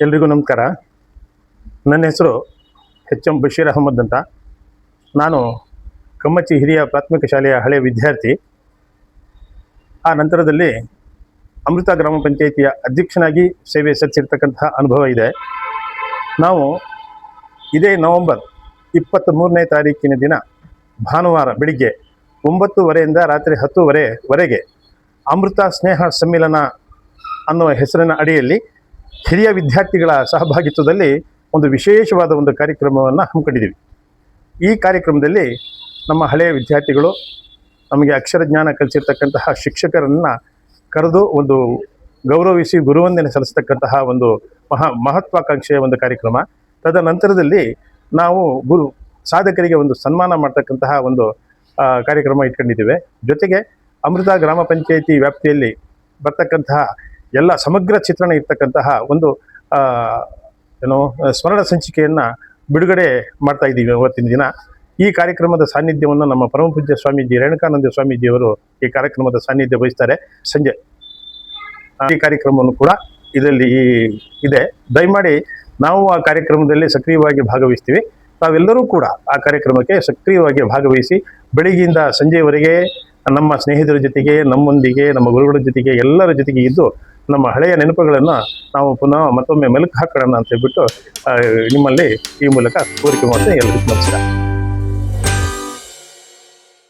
ಎಲ್ರಿಗೂ ನಮಸ್ಕಾರ. ನನ್ನ ಹೆಸರು ಎಚ್ ಎಂ ಬಶೀರ್ ಅಹಮದ್ ಅಂತ. ನಾನು ಕಮ್ಮಚ್ಚಿ ಹಿರಿಯ ಪ್ರಾಥಮಿಕ ಶಾಲೆಯ ಹಳೆಯ ವಿದ್ಯಾರ್ಥಿ. ಆ ನಂತರದಲ್ಲಿ ಅಮೃತ ಗ್ರಾಮ ಪಂಚಾಯಿತಿಯ ಅಧ್ಯಕ್ಷನಾಗಿ ಸೇವೆ ಸಲ್ಲಿಸಿರ್ತಕ್ಕಂತಹ ಅನುಭವ ಇದೆ. ನಾವು ಇದೇ ನವೆಂಬರ್ ಇಪ್ಪತ್ತ್ ಮೂರನೇ ತಾರೀಕಿನ ದಿನ ಭಾನುವಾರ ಬೆಳಿಗ್ಗೆ ಒಂಬತ್ತುವರೆಯಿಂದ ರಾತ್ರಿ ಹತ್ತುವರೆವರೆಗೆ ಅಮೃತ ಸ್ನೇಹ ಸಮ್ಮಿಲನ ಅನ್ನುವ ಹೆಸರಿನ ಅಡಿಯಲ್ಲಿ ಹಿರಿಯ ವಿದ್ಯಾರ್ಥಿಗಳ ಸಹಭಾಗಿತ್ವದಲ್ಲಿ ಒಂದು ವಿಶೇಷವಾದ ಒಂದು ಕಾರ್ಯಕ್ರಮವನ್ನು ಹಮ್ಮಿಕೊಂಡಿದ್ದೀವಿ ಈ ಕಾರ್ಯಕ್ರಮದಲ್ಲಿ ನಮ್ಮ ಹಳೆಯ ವಿದ್ಯಾರ್ಥಿಗಳು, ನಮಗೆ ಅಕ್ಷರ ಜ್ಞಾನ ಕಲಿಸಿರ್ತಕ್ಕಂತಹ ಶಿಕ್ಷಕರನ್ನು ಕರೆದು ಒಂದು ಗೌರವಿಸಿ ಗುರುವಂದನೆ ಸಲ್ಲಿಸ್ತಕ್ಕಂತಹ ಒಂದು ಮಹಾ ಮಹತ್ವಾಕಾಂಕ್ಷೆಯ ಒಂದು ಕಾರ್ಯಕ್ರಮ. ತದನಂತರದಲ್ಲಿ ನಾವು ಗುರು ಸಾಧಕರಿಗೆ ಒಂದು ಸನ್ಮಾನ ಮಾಡ್ತಕ್ಕಂತಹ ಒಂದು ಕಾರ್ಯಕ್ರಮ ಇಟ್ಕೊಂಡಿದ್ದೇವೆ. ಜೊತೆಗೆ ಅಮೃತ ಗ್ರಾಮ ಪಂಚಾಯಿತಿ ವ್ಯಾಪ್ತಿಯಲ್ಲಿ ಬರ್ತಕ್ಕಂತಹ ಎಲ್ಲ ಸಮಗ್ರ ಚಿತ್ರಣ ಇರ್ತಕ್ಕಂತಹ ಒಂದು ಏನು, ಸ್ಮರಣ ಸಂಚಿಕೆಯನ್ನು ಬಿಡುಗಡೆ ಮಾಡ್ತಾ ಇದ್ದೀವಿ ಇವತ್ತಿನ ದಿನ. ಈ ಕಾರ್ಯಕ್ರಮದ ಸಾನ್ನಿಧ್ಯವನ್ನು ನಮ್ಮ ಪರಮಪೂಜ್ಯ ಸ್ವಾಮೀಜಿ ರೇಣುಕಾನಂದ ಸ್ವಾಮೀಜಿಯವರು ಈ ಕಾರ್ಯಕ್ರಮದ ಸಾನ್ನಿಧ್ಯ ವಹಿಸ್ತಾರೆ. ಸಂಜೆ ಈ ಕಾರ್ಯಕ್ರಮವನ್ನು ಕೂಡ ಇದರಲ್ಲಿ ಇದೆ. ದಯಮಾಡಿ ನಾವು ಆ ಕಾರ್ಯಕ್ರಮದಲ್ಲಿ ಸಕ್ರಿಯವಾಗಿ ಭಾಗವಹಿಸ್ತೀವಿ. ತಾವೆಲ್ಲರೂ ಕೂಡ ಆ ಕಾರ್ಯಕ್ರಮಕ್ಕೆ ಸಕ್ರಿಯವಾಗಿ ಭಾಗವಹಿಸಿ, ಬೆಳಿಗ್ಗೆಯಿಂದ ಸಂಜೆಯವರೆಗೆ ನಮ್ಮ ಸ್ನೇಹಿತರ ಜೊತೆಗೆ, ನಮ್ಮೊಂದಿಗೆ, ನಮ್ಮ ಗುರುಗಳ ಜೊತೆಗೆ, ಎಲ್ಲರ ಜೊತೆಗೆ ಇದ್ದು ನಮ್ಮ ಹಳೆಯ ನೆನಪುಗಳನ್ನು ನಾವು ಪುನಃ ಮತ್ತೊಮ್ಮೆ ಮೆಲುಕು ಹಾಕೋಣ ಅಂತ ಹೇಳ್ಬಿಟ್ಟು ನಿಮ್ಮಲ್ಲಿ ಈ ಮೂಲಕ ಕೋರಿಕೆ ಮಾಡ್ತೀನಿ. ಎಲ್ಲರಿಗೂ ನಮಸ್ಕಾರ.